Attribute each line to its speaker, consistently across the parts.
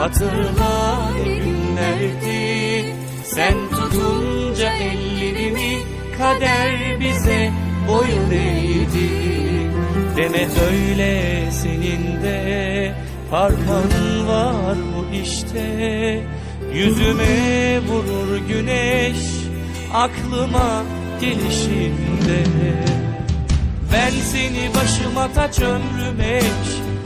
Speaker 1: Hatırla ne günlerdi. Sen tutunca ellerimi Kader bize boyun eğdi. Deme öyle senin de Parmağın var bu işte. Yüzüme vurur güneş Aklıma gelişinde. Ben seni başıma taç ömrüm eş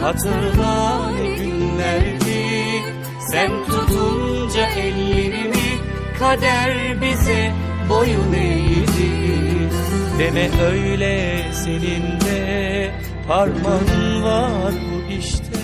Speaker 1: Hatırla ne günlerdi. Sen tutunca ellerimi Kader bize boyun eğdi. Deme öyle senin de Parmağın var bu işte